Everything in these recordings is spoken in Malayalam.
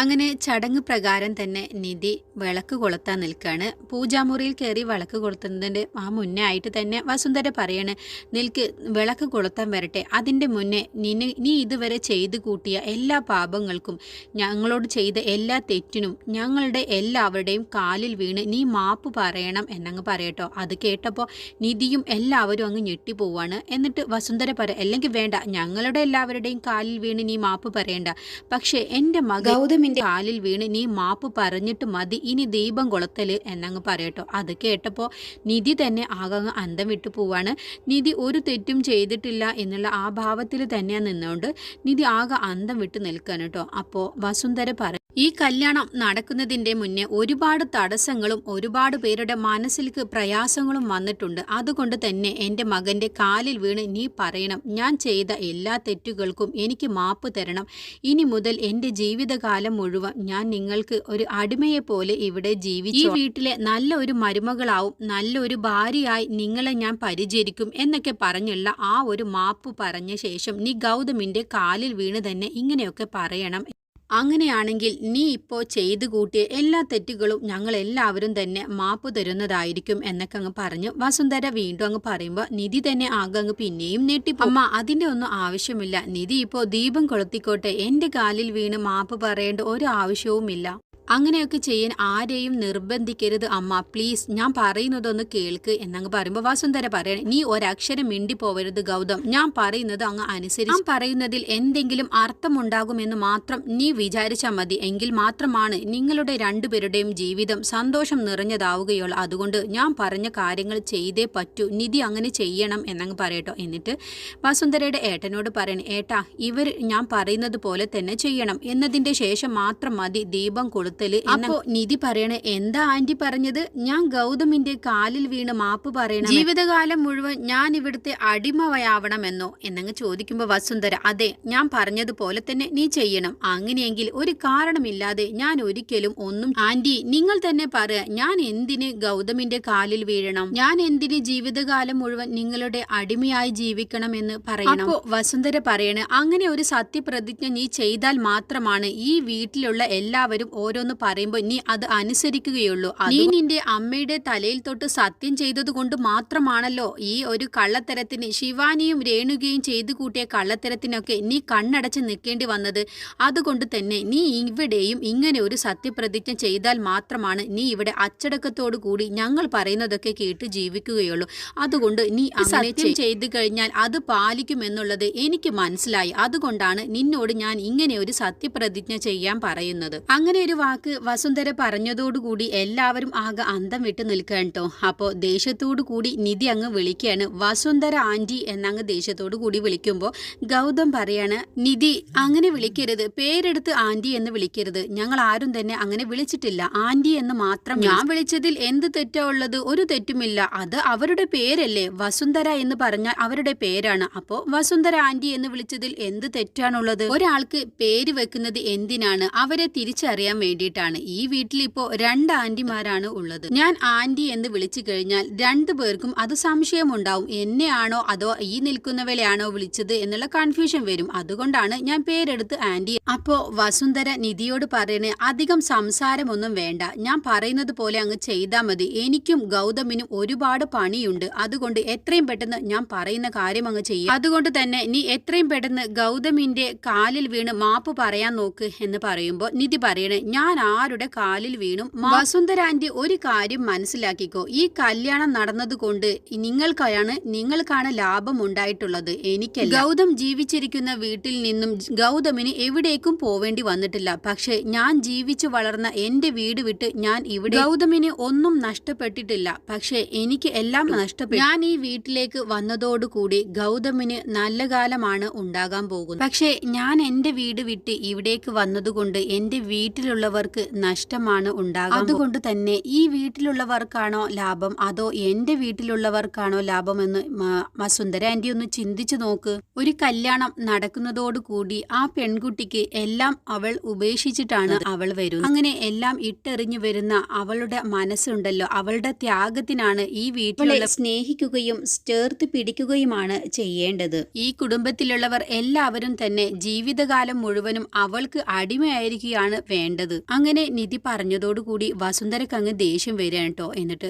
അങ്ങനെ ചടങ്ങ് പ്രകാരം തന്നെ നിധി വിളക്ക് കൊളുത്താൻ നിൽക്കുകയാണ് പൂജാമുറിയിൽ കയറി വിളക്ക് കൊളുത്തുന്നതിന്റെ ആ മുന്നേ ആയിട്ട് തന്നെ വസുന്ധര പറയാണ് നിൽക്ക് വിളക്ക് കൊളുത്താൻ വരട്ടെ. അതിന്റെ മുന്നേ നിന്നെ നീ ഇതുവരെ ചെയ്തു കൂട്ടിയ എല്ലാ പാപങ്ങൾക്കും ഞങ്ങളോട് ചെയ്ത എല്ലാ തെറ്റിനും ഞങ്ങളുടെ എല്ലാവരുടെയും കാലിൽ വീണ് നീ മാപ്പ് പറയണം എന്നങ്ങ് പറയട്ടോ. അത് കേട്ടപ്പോൾ നിധിയും എല്ലാവരും അങ്ങ് ഞെട്ടിപ്പോവാണ്. എന്നിട്ട് വസുന്ധര പറ അല്ലെങ്കിൽ വേണ്ട ഞങ്ങളുടെ എല്ലാവരുടെയും കാലിൽ വീണ് നീ മാപ്പ് പറയണ്ട. പക്ഷേ എന്റെ മകൻ ഗൗതമിന്റെ കാലിൽ വീണ് നീ മാപ്പ് പറഞ്ഞിട്ട് മതി. ഇനി ദീപം കൊളുത്തൽ എന്നങ്ങ് പറയട്ടോ. അത് കേട്ടപ്പോൾ നിധി തന്നെ ആകങ്ങ് അന്തം വിട്ടു പോവാണ്. നിധി ഒരു തെറ്റും ചെയ്തിട്ടില്ല എന്നുള്ള ആ ഭാവത്തിൽ തന്നെയാണ് നിന്നുകൊണ്ട് നിധി ആകെ അന്തം വിട്ട് നിൽക്കാൻ കേട്ടോ. അപ്പോൾ വസുന്ധര പറ ഈ കല്യാണം നടക്കുന്നതിന്റെ മുന്നേ ഒരുപാട് തടസ്സങ്ങളും ഒരുപാട് പേരുടെ മനസ്സിലേക്ക് പ്രയാസങ്ങളും വന്നിട്ടുണ്ട്. അതുകൊണ്ട് തന്നെ എന്റെ മകന്റെ കാലിൽ വീണ് നീ പറയണം. ഞാൻ ചെയ്ത എല്ലാ തെറ്റുകൾക്കും എനിക്ക് മാപ്പ് തരണം. ഇനി മുതൽ എന്റെ ജീവിതകാലം മുഴുവൻ ഞാൻ നിങ്ങൾക്ക് ഒരു അടിമയെ പോലെ ഇവിടെ ജീവിച്ചു. ഈ വീട്ടിലെ നല്ല ഒരു മരുമകളാവും നല്ലൊരു ഭാര്യയായി നിങ്ങളെ ഞാൻ പരിചരിക്കും എന്നൊക്കെ പറഞ്ഞുള്ള ആ ഒരു മാപ്പ് പറഞ്ഞ ശേഷം നീ ഗൗതമിന്റെ കാലിൽ വീണ് തന്നെ ഇങ്ങനെയൊക്കെ പറയണം. അങ്ങനെയാണെങ്കിൽ നീ ഇപ്പോൾ ചെയ്തു കൂട്ടിയ എല്ലാ തെറ്റുകളും ഞങ്ങളെല്ലാവരും തന്നെ മാപ്പ് തരുന്നതായിരിക്കും എന്നൊക്കെ അങ്ങ് പറഞ്ഞു വസുന്ധര വീണ്ടും അങ്ങ് പറയുമ്പോൾ നിധി തന്നെ ആകെ അങ്ങ് പിന്നെയും നീട്ടി അമ്മ അതിന്റെ ഒന്നും ആവശ്യമില്ല. നിധി ഇപ്പോൾ ദീപം കൊളുത്തിക്കോട്ടെ. എന്റെ കാലിൽ വീണ് മാപ്പ് പറയേണ്ട ഒരു ആവശ്യവുമില്ല. അങ്ങനെയൊക്കെ ചെയ്യാൻ ആരെയും നിർബന്ധിക്കരുത് അമ്മ. പ്ലീസ് ഞാൻ പറയുന്നതൊന്ന് കേൾക്ക് എന്നങ്ങ് പറയുമ്പോൾ വസുന്ധര പറയണേ നീ ഒരക്ഷരം മിണ്ടി പോവരുത് ഗൗതം. ഞാൻ പറയുന്നത് അങ്ങ് അനുസരിച്ച് ഞാൻ പറയുന്നതിൽ എന്തെങ്കിലും അർത്ഥമുണ്ടാകുമെന്ന് മാത്രം നീ വിചാരിച്ചാൽ മതി. എങ്കിൽ മാത്രമാണ് നിങ്ങളുടെ രണ്ടുപേരുടെയും ജീവിതം സന്തോഷം നിറഞ്ഞതാവുകയുള്ളൂ. അതുകൊണ്ട് ഞാൻ പറഞ്ഞ കാര്യങ്ങൾ ചെയ്തേ പറ്റൂ. നിധി അങ്ങനെ ചെയ്യണം എന്നങ്ങ് പറയട്ടോ. എന്നിട്ട് വസുന്ധരയുടെ ഏട്ടനോട് പറയണേ ഏട്ടാ ഇവർ ഞാൻ പറയുന്നത് പോലെ തന്നെ ചെയ്യണം. എന്നതിന്റെ ശേഷം മാത്രം മതി. ദീപം കൊളുത്തൽ അപ്പോ നിധി പറയണ. എന്താ ആന്റി പറഞ്ഞത്? ഞാൻ ഗൗതമിന്റെ കാലിൽ വീണ് മാപ്പ് പറയണം ജീവിതകാലം മുഴുവൻ ഞാൻ ഇവിടുത്തെ അടിമവയാവണമെന്നോ എന്നങ്ങ് ചോദിക്കുമ്പോ വസുന്ധര അതെ ഞാൻ പറഞ്ഞതുപോലെ തന്നെ നീ ചെയ്യണം. അങ്ങനെയെങ്കിൽ ഒരു കാരണമില്ലാതെ ഞാൻ ഒരിക്കലും ഒന്നും ആന്റി നിങ്ങൾ തന്നെ പറ ഞാൻ എന്തിന് ഗൗതമിന്റെ കാലിൽ വീഴണം? ഞാൻ എന്തിന് ജീവിതകാലം മുഴുവൻ നിങ്ങളുടെ അടിമയായി ജീവിക്കണം എന്ന് പറയണം? അപ്പോ വസുന്ധര പറയണ അങ്ങനെ ഒരു സത്യപ്രതിജ്ഞ നീ ചെയ്താൽ മാത്രമാണ് ഈ വീട്ടിലുള്ള എല്ലാവരും ഓരോന്ന് പറയുമ്പോൾ നീ അത് അനുസരിക്കുകയുള്ളൂ. നീ നിന്റെ അമ്മയുടെ തലയിൽ തൊട്ട് സത്യം ചെയ്തതുകൊണ്ട് മാത്രമാണല്ലോ ഈ ഒരു കള്ളത്തരത്തിന് ശിവാനിയും രേണുകയും ചെയ്തു കൂട്ടിയ കള്ളത്തരത്തിനൊക്കെ നീ കണ്ണടച്ച് നിൽക്കേണ്ടി വന്നത്. അതുകൊണ്ട് തന്നെ നീ ഇവിടെയും ഇങ്ങനെ ഒരു സത്യപ്രതിജ്ഞ ചെയ്താൽ മാത്രമാണ് നീ ഇവിടെ അച്ചടക്കത്തോടു കൂടി ഞങ്ങൾ പറയുന്നതൊക്കെ കേട്ട് ജീവിക്കുകയുള്ളൂ. അതുകൊണ്ട് നീ സത്യം ചെയ്തു കഴിഞ്ഞാൽ അത് പാലിക്കുമെന്നുള്ളത് എനിക്ക് മനസ്സിലായി. അതുകൊണ്ടാണ് നിന്നോട് ഞാൻ ഇങ്ങനെ ഒരു സത്യപ്രതിജ്ഞ ചെയ്യാൻ പറയുന്നത്. അങ്ങനെ ഒരു വാക്ക് വസുന്ധര പറഞ്ഞതോടുകൂടി എല്ലാവരും ആകെ അന്തം വിട്ട് നിൽക്കുകയാണ് കേട്ടോ അപ്പോൾ ദേഷ്യത്തോടു കൂടി നിധി അങ്ങ് വിളിക്കുകയാണ്. വസുന്ധര ആന്റി എന്നങ്ങ് ദേഷ്യത്തോടു കൂടി വിളിക്കുമ്പോൾ ഗൗതം പറയാണ് നിധി അങ്ങനെ വിളിക്കരുത്. പേരെടുത്ത് ആന്റി എന്ന് വിളിക്കരുത്. ഞങ്ങൾ ആരും തന്നെ അങ്ങനെ വിളിച്ചിട്ടില്ല. ആന്റി എന്ന് മാത്രം ഞാൻ വിളിച്ചതിൽ എന്ത് തെറ്റാ ഉള്ളത്? ഒരു തെറ്റുമില്ല. അത് അവരുടെ പേരല്ലേ. വസുന്ധര എന്ന് പറഞ്ഞാൽ അവരുടെ പേരാണ്. അപ്പോൾ വസുന്ധര ആന്റി എന്ന് വിളിച്ചതിൽ എന്ത് തെറ്റാണുള്ളത്? ഒരാൾക്ക് പേര് വെക്കുന്നത് എന്തിനാണ്? അവരെ തിരിച്ചറിയാൻ വേണ്ടിയിട്ടാണ്. ഈ വീട്ടിൽ ഇപ്പോ രണ്ട് ആന്റിമാരാണ് ഉള്ളത്. ഞാൻ ആന്റി എന്ന് വിളിച്ചു കഴിഞ്ഞാൽ രണ്ടു പേർക്കും അത് സംശയമുണ്ടാവും. എന്നെയാണോ അതോ ഈ നിൽക്കുന്നവളെയാണോ വിളിച്ചത് എന്നുള്ള കൺഫ്യൂഷൻ വരും. അതുകൊണ്ടാണ് ഞാൻ പേരെടുത്ത് ആന്റി അപ്പോ വസുന്ധര നിധിയോട് പറയണേ അധികം സംസാരമൊന്നും വേണ്ട. ഞാൻ പറയുന്നത് പോലെ അങ്ങ് ചെയ്താൽ മതി. എനിക്കും ഗൗതമിനും ഒരുപാട് പണിയുണ്ട്. അതുകൊണ്ട് എത്രയും പെട്ടെന്ന് ഞാൻ പറയുന്ന കാര്യം അങ്ങ് ചെയ്യും. അതുകൊണ്ട് തന്നെ നീ എത്രയും പെട്ടെന്ന് ഗൗതമിന്റെ കാലിൽ വീണ് മാപ്പ് പറയാൻ നോക്ക് എന്ന് പറയുമ്പോൾ നിധി പറയണേ ഞാൻ ആരുടെ കാലിൽ വീണു. വസുന്ധര ആന്റി ഒരു കാര്യം മനസ്സിലാക്കിക്കോ. ഈ കല്യാണം നടന്നതുകൊണ്ട് നിങ്ങൾക്കാണ് നിങ്ങൾക്കാണ് ലാഭം ഉണ്ടായിട്ടുള്ളത് എനിക്കല്ല. ഗൗതം ജീവിച്ചിരിക്കുന്ന വീട്ടിൽ നിന്നും ഗൗതമിന് എവിടേക്കും പോവേണ്ടി വന്നിട്ടില്ല. പക്ഷേ ഞാൻ ജീവിച്ചു വളർന്ന എന്റെ വീട് വിട്ട് ഞാൻ ഇവിടെ ഗൗതമിന് ഒന്നും നഷ്ടപ്പെട്ടിട്ടില്ല. പക്ഷേ എനിക്ക് എല്ലാം നഷ്ടപ്പെട്ടു. ഞാൻ ഈ വീട്ടിലേക്ക് വന്നതോടുകൂടി ഗൗതമിന് നല്ല കാലമാണ് ഉണ്ടാകാൻ പോകുന്നത്. പക്ഷേ ഞാൻ എന്റെ വീട് വിട്ട് ഇവിടേക്ക് വന്നതുകൊണ്ട് എന്റെ വീട്ടിലുള്ളവർ അവർക്ക് നഷ്ടമാണ് ഉണ്ടാകുക അതുകൊണ്ട് തന്നെ ഈ വീട്ടിലുള്ളവർക്കാണോ ലാഭം? അതോ എന്റെ വീട്ടിലുള്ളവർക്കാണോ ലാഭം എന്ന് വസുന്ധര ആന്റി ഒന്ന് ചിന്തിച്ചു നോക്ക്. ഒരു കല്യാണം നടക്കുന്നതോടുകൂടി ആ പെൺകുട്ടിക്ക് എല്ലാം അവൾ ഉപേക്ഷിച്ചിട്ടാണ് അവൾ വരുന്നത്. അങ്ങനെ എല്ലാം ഇട്ടെറിഞ്ഞു വരുന്ന അവളുടെ മനസ്സുണ്ടല്ലോ. അവളുടെ ത്യാഗത്തിനാണ് ഈ വീട്ടിലെ സ്നേഹിക്കുകയും ചേർത്ത് പിടിക്കുകയുമാണ് ചെയ്യേണ്ടത്. ഈ കുടുംബത്തിലുള്ളവർ എല്ലാവരും തന്നെ ജീവിതകാലം മുഴുവനും അവൾക്ക് അടിമയായിരിക്കുകയാണ് വേണ്ടത്. അങ്ങനെ നിധി പറഞ്ഞതോടുകൂടി വസുന്ധരക്ക് അങ്ങ് ദേഷ്യം വരികയാണ് കേട്ടോ എന്നിട്ട്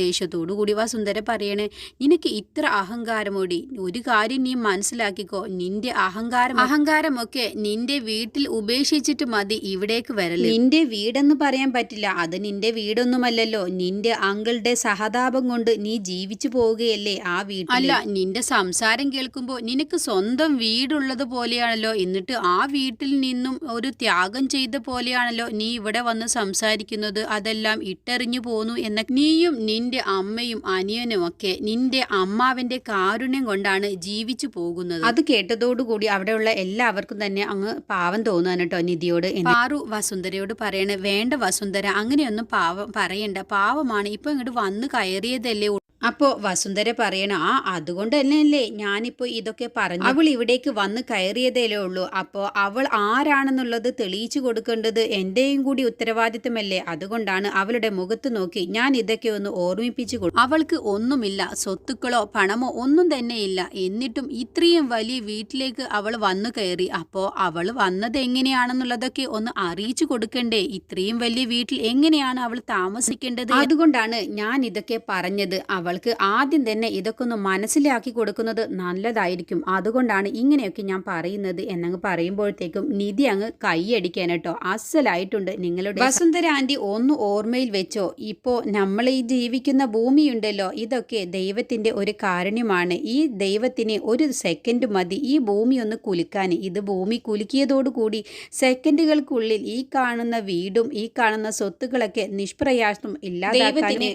ദേഷ്യത്തോടു കൂടി വസുന്ധര പറയണേ നിനക്ക് ഇത്ര അഹങ്കാരമോടി. ഒരു കാര്യം നീ മനസ്സിലാക്കിക്കോ. നിന്റെ അഹങ്കാരം അഹങ്കാരമൊക്കെ നിന്റെ വീട്ടിൽ ഉപേക്ഷിച്ചിട്ട് മതി. ഇവിടേക്ക് വരൽ. നിന്റെ വീടെന്ന് പറയാൻ പറ്റില്ല. അത് നിന്റെ വീടൊന്നുമല്ലല്ലോ. നിന്റെ അങ്കിളുടെ സഹതാപം കൊണ്ട് നീ ജീവിച്ചു പോവുകയല്ലേ ആ വീട്ടിൽ അല്ല നിന്റെ സംസാരം കേൾക്കുമ്പോൾ നിനക്ക് സ്വന്തം വീടുള്ളത് പോലെയാണല്ലോ. എന്നിട്ട് ആ വീട്ടിൽ നിന്നും ഒരു ത്യാഗം ചെയ്ത പോലെയാണല്ലോ നീ ഇവിടെ വന്ന് സംസാരിക്കുന്നത് അതെല്ലാം ഇട്ടെറിഞ്ഞു പോന്നു എന്ന നീയും നിന്റെ അമ്മയും അനിയനും ഒക്കെ നിന്റെ അമ്മാവിന്റെ കാരുണ്യം കൊണ്ടാണ് ജീവിച്ചു പോകുന്നത്. അത് കേട്ടതോടുകൂടി അവിടെയുള്ള എല്ലാവർക്കും തന്നെ അങ്ങ് പാവം തോന്നുകയാണ് കേട്ടോ നിധിയോട് പാറു വസുന്ധരയോട് പറയണ വേണ്ട വസുന്ധര അങ്ങനെയൊന്നും പാവം പറയണ്ട പാവമാണ്. ഇപ്പൊ ഇങ്ങോട്ട് വന്ന് കയറിയതല്ലേ അപ്പോ വസുന്ധര പറയണ ആ അതുകൊണ്ട് തന്നെയല്ലേ ഞാനിപ്പോ ഇതൊക്കെ പറഞ്ഞു അവൾ ഇവിടേക്ക് വന്ന് കയറിയതേലേ ഉള്ളൂ. അപ്പോൾ അവൾ ആരാണെന്നുള്ളത് തെളിയിച്ചു കൊടുക്കേണ്ടത് എന്റെയും കൂടി ഉത്തരവാദിത്തമല്ലേ? അതുകൊണ്ടാണ് അവളുടെ മുഖത്ത് നോക്കി ഞാൻ ഇതൊക്കെ ഒന്ന് ഓർമ്മിപ്പിച്ചു കൊടുക്കും അവൾക്ക് ഒന്നുമില്ല. സ്വത്തുക്കളോ പണമോ ഒന്നും തന്നെയില്ല എന്നിട്ടും ഇത്രയും വലിയ വീട്ടിലേക്ക് അവൾ വന്നു കയറി. അപ്പോൾ അവൾ വന്നത് എങ്ങനെയാണെന്നുള്ളതൊക്കെ ഒന്ന് അറിയിച്ചു കൊടുക്കണ്ടേ? ഇത്രയും വലിയ വീട്ടിൽ എങ്ങനെയാണ് അവൾ താമസിക്കേണ്ടത്? അതുകൊണ്ടാണ് ഞാൻ ഇതൊക്കെ പറഞ്ഞത്. അവൾ അവൾക്ക് ആദ്യം തന്നെ ഇതൊക്കെ ഒന്ന് മനസ്സിലാക്കി കൊടുക്കുന്നത് നല്ലതായിരിക്കും. അതുകൊണ്ടാണ് ഇങ്ങനെയൊക്കെ ഞാൻ പറയുന്നത് എന്നങ്ങ് പറയുമ്പോഴത്തേക്കും നിധി അങ്ങ് കൈയടിക്കാൻ കേട്ടോ. അസലായിട്ടുണ്ട് നിങ്ങളുടെ വസുന്ധര ആന്റി ഒന്ന് ഓർമ്മയിൽ വെച്ചോ. ഇപ്പോ നമ്മൾ ഈ ജീവിക്കുന്ന ഭൂമിയുണ്ടല്ലോ. ഇതൊക്കെ ദൈവത്തിന്റെ ഒരു കാരുണ്യമാണ്. ഈ ദൈവത്തിന് ഒരു സെക്കൻഡ് മതി. ഈ ഭൂമി ഒന്ന് കുലുക്കാൻ. ഇത് ഭൂമി കുലുക്കിയതോടുകൂടി സെക്കൻഡുകൾക്കുള്ളിൽ ഈ കാണുന്ന വീടും ഈ കാണുന്ന സ്വത്തുക്കളൊക്കെ നിഷ്പ്രയാസം ഇല്ലാതെ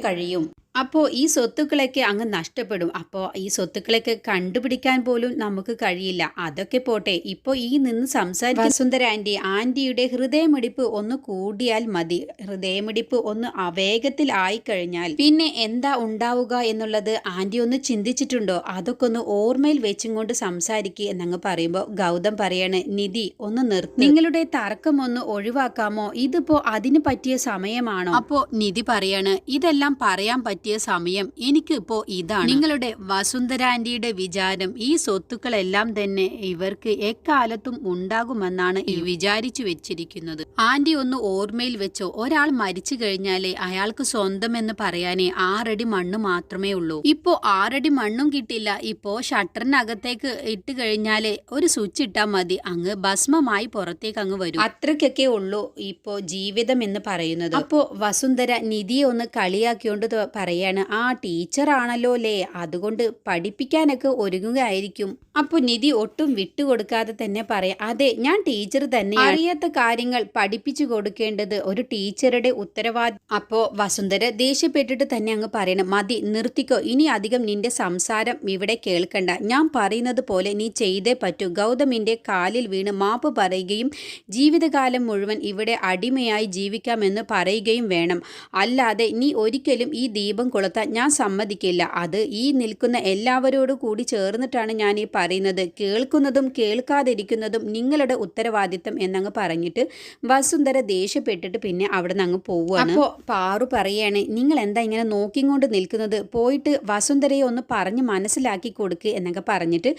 കഴിയും. അപ്പോൾ ഈ സ്വത്തുക്കളൊക്കെ അങ്ങ് നഷ്ടപ്പെടും. അപ്പോൾ ഈ സ്വത്തുക്കളൊക്കെ കണ്ടുപിടിക്കാൻ പോലും നമുക്ക് കഴിയില്ല. അതൊക്കെ പോട്ടെ. ഇപ്പോൾ ഈ നിന്ന് സംസാരിക്കുന്ന സുന്ദര ആന്റി ആന്റിയുടെ ഹൃദയമിടിപ്പ് ഒന്ന് കൂടിയാൽ മതി. ഹൃദയമിടിപ്പ് ഒന്ന് അവേഗത്തിൽ ആയിക്കഴിഞ്ഞാൽ പിന്നെ എന്താ ഉണ്ടാവുക എന്നുള്ളത് ആന്റി ഒന്ന് ചിന്തിച്ചിട്ടുണ്ടോ? അതൊക്കെ ഒന്ന് ഓർമ്മയിൽ വെച്ചും കൊണ്ട് സംസാരിക്കുക എന്നങ്ങ് പറയുമ്പോൾ ഗൗതം പറയാണ് നിധി ഒന്ന് നിർത്തി. നിങ്ങളുടെ തർക്കം ഒന്ന് ഒഴിവാക്കാമോ? ഇതിപ്പോ അതിന് പറ്റിയ സമയമാണോ? അപ്പോ നിധി പറയാണ് ഇതെല്ലാം പറയാൻ പറ്റും. പറ്റിയ സമയം എനിക്ക് ഇപ്പോ ഇതാണ്. നിങ്ങളുടെ വസുന്ധര ആന്റിയുടെ വിചാരം ഈ സ്വത്തുക്കളെല്ലാം തന്നെ ഇവർക്ക് എക്കാലത്തും ഉണ്ടാകുമെന്നാണ് ഈ വിചാരിച്ചു വെച്ചിരിക്കുന്നത്. ആന്റി ഒന്ന് ഓർമ്മയിൽ വെച്ചോ ഒരാൾ മരിച്ചു കഴിഞ്ഞാലേ അയാൾക്ക് സ്വന്തം എന്ന് പറയാനേ ആറടി മണ്ണ് മാത്രമേ ഉള്ളൂ. ഇപ്പോ ആറടി മണ്ണും കിട്ടില്ല. ഇപ്പോ ഷട്ടറിനകത്തേക്ക് ഇട്ട് കഴിഞ്ഞാലേ ഒരു സ്വിച്ച് ഇട്ടാൽ മതി. അങ്ങ് ഭസ്മമായി പുറത്തേക്ക് അങ്ങ് വരും. അത്രയ്ക്കൊക്കെ ഉള്ളൂ ഇപ്പോ ജീവിതം എന്ന് പറയുന്നത്. അപ്പോ വസുന്ധര നിധിയെ ഒന്ന് കളിയാക്കിയോണ്ട് പറയും പറയാണ് ആ ടീച്ചറാണല്ലോ ലേ അതുകൊണ്ട് പഠിപ്പിക്കാനൊക്കെ ഒരുങ്ങുകയായിരിക്കും. അപ്പൊ നിധി ഒട്ടും വിട്ടുകൊടുക്കാതെ തന്നെ പറയാം അതെ ഞാൻ ടീച്ചർ തന്നെ അറിയാത്ത കാര്യങ്ങൾ പഠിപ്പിച്ചു കൊടുക്കേണ്ടത് ഒരു ടീച്ചറുടെ ഉത്തരവാദി അപ്പോ വസുന്ധര ദേഷ്യപ്പെട്ടിട്ട് തന്നെ അങ്ങ് പറയണം മതി നിർത്തിക്കോ. ഇനി അധികം നിന്റെ സംസാരം ഇവിടെ കേൾക്കണ്ട. ഞാൻ പറയുന്നത് പോലെ നീ ചെയ്തേ പറ്റൂ. ഗൗതമിന്റെ കാലിൽ വീണ് മാപ്പ് പറയുകയും ജീവിതകാലം മുഴുവൻ ഇവിടെ അടിമയായി ജീവിക്കാമെന്ന് പറയുകയും വേണം. അല്ലാതെ നീ ഒരിക്കലും ഈ ദീപം ദീപം കൊളുത്താൻ ഞാൻ സമ്മതിക്കില്ല. അത് ഈ നിൽക്കുന്ന എല്ലാവരോടും കൂടി ചേർന്നിട്ടാണ് ഞാൻ ഈ പറയുന്നത്. കേൾക്കുന്നതും കേൾക്കാതിരിക്കുന്നതും നിങ്ങളുടെ ഉത്തരവാദിത്തം എന്നങ്ങ് പറഞ്ഞിട്ട് വസുന്ധര ദേഷ്യപ്പെട്ടിട്ട് പിന്നെ അവിടെ നിന്ന് അങ്ങ് പോവുകയാണ്. അപ്പോൾ പാറു പറയാണ് നിങ്ങൾ എന്താ ഇങ്ങനെ നോക്കിക്കൊണ്ട് നിൽക്കുന്നത്? പോയിട്ട് വസുന്ധരയെ ഒന്ന് പറഞ്ഞ് മനസ്സിലാക്കി കൊടുക്കുക എന്നൊക്കെ പറഞ്ഞിട്ട്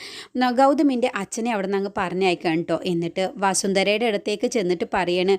ഗൗതമിന്റെ അച്ഛനെ അവിടെ നിന്ന് അങ്ങ് പറഞ്ഞയക്കാം കേട്ടോ എന്നിട്ട് വസുന്ധരയുടെ അടുത്തേക്ക് ചെന്നിട്ട് പറയാണ്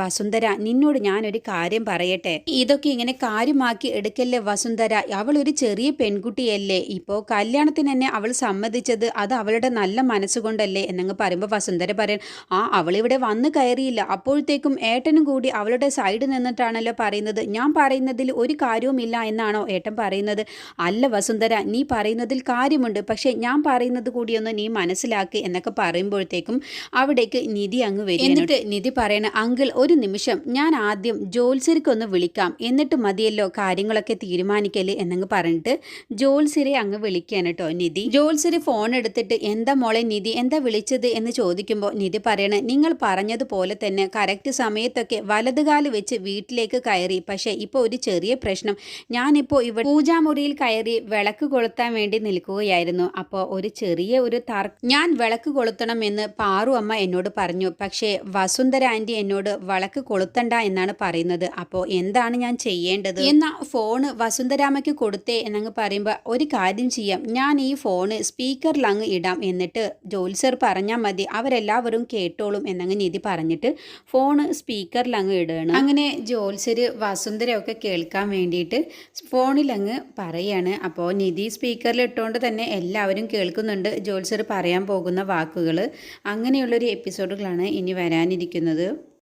വസുന്ധര നിന്നോട് ഞാനൊരു കാര്യം പറയട്ടെ. ഇതൊക്കെ ഇങ്ങനെ കാര്യമാക്കി എടുക്ക ആയിരിക്കല്ലേ വസുന്ധര? അവൾ ഒരു ചെറിയ പെൺകുട്ടിയല്ലേ? ഇപ്പോൾ കല്യാണത്തിന് തന്നെ അവൾ സമ്മതിച്ചത് അത് അവളുടെ നല്ല മനസ്സുകൊണ്ടല്ലേ എന്നങ്ങ് പറയുമ്പോൾ വസുന്ധര പറയാൻ ആ അവളിവിടെ വന്ന് കയറിയില്ല. അപ്പോഴത്തേക്കും ഏട്ടനും കൂടി അവളുടെ സൈഡ് നിന്നിട്ടാണല്ലോ പറയുന്നത്. ഞാൻ പറയുന്നതിൽ ഒരു കാര്യവുമില്ല എന്നാണോ ഏട്ടൻ പറയുന്നത്? അല്ല വസുന്ധര നീ പറയുന്നതിൽ കാര്യമുണ്ട്. പക്ഷേ ഞാൻ പറയുന്നത് കൂടിയൊന്ന് നീ മനസ്സിലാക്കി എന്നൊക്കെ പറയുമ്പോഴത്തേക്കും അവിടേക്ക് നിധി അങ്ങ് വരും എന്നിട്ട് നിധി പറയണ അങ്കിൾ ഒരു നിമിഷം. ഞാൻ ആദ്യം ജോത്സരിക്കൊന്ന് വിളിക്കാം. എന്നിട്ട് മതിയല്ലോ കാര്യങ്ങളൊക്കെ കാര്യങ്ങളൊക്കെ തീരുമാനിക്കൽ എന്നങ്ങ് പറഞ്ഞിട്ട് ജോൽസിരെ അങ്ങ് വിളിക്കുകയാണ് കേട്ടോ നിധി. ജോൽസിരി ഫോൺ എടുത്തിട്ട് എന്താ മോളെ നിധി എന്താ വിളിച്ചത്? എന്ന് ചോദിക്കുമ്പോൾ നിധി പറയണ നിങ്ങൾ പറഞ്ഞതുപോലെ തന്നെ കറക്റ്റ് സമയത്തൊക്കെ വലതുകാൽ വെച്ച് വീട്ടിലേക്ക് കയറി. പക്ഷേ ഇപ്പോൾ ഒരു ചെറിയ പ്രശ്നം. ഞാനിപ്പോൾ ഇവിടെ പൂജാമുറിയിൽ കയറി വിളക്ക് കൊളുത്താൻ വേണ്ടി നിൽക്കുകയായിരുന്നു. അപ്പോൾ ഒരു ചെറിയ ഒരു തർ ഞാൻ വിളക്ക് കൊളുത്തണമെന്ന് പാറു അമ്മ എന്നോട് പറഞ്ഞു. പക്ഷേ വസുന്ധര ആന്റി എന്നോട് വിളക്ക് കൊളുത്തണ്ട എന്നാണ് പറയുന്നത്. അപ്പോൾ എന്താണ് ഞാൻ ചെയ്യേണ്ടത്? എന്നാ ഫോണ് വസുന്ധരാമയ്ക്ക് കൊടുത്തേ എന്നങ്ങ് പറയുമ്പോൾ ഒരു കാര്യം ചെയ്യാം. ഞാൻ ഈ ഫോണ് സ്പീക്കറിൽ അങ്ങ് ഇടാം എന്നിട്ട് ജോത്സർ പറഞ്ഞാൽ മതി. അവരെല്ലാവരും കേട്ടോളും എന്നങ്ങ് നിധി പറഞ്ഞിട്ട് ഫോണ് സ്പീക്കറിൽ അങ്ങ് ഇടുകയാണ് അങ്ങനെ ജോലിസർ വസുന്ധരയൊക്കെ കേൾക്കാൻ വേണ്ടിയിട്ട് ഫോണിൽ അങ്ങ് പറയാണ്. അപ്പോൾ നിധി സ്പീക്കറിൽ ഇട്ടുകൊണ്ട് തന്നെ എല്ലാവരും കേൾക്കുന്നുണ്ട്. ജോത്സർ പറയാൻ പോകുന്ന വാക്കുകൾ അങ്ങനെയുള്ളൊരു എപ്പിസോഡുകളാണ് ഇനി വരാനിരിക്കുന്നത്.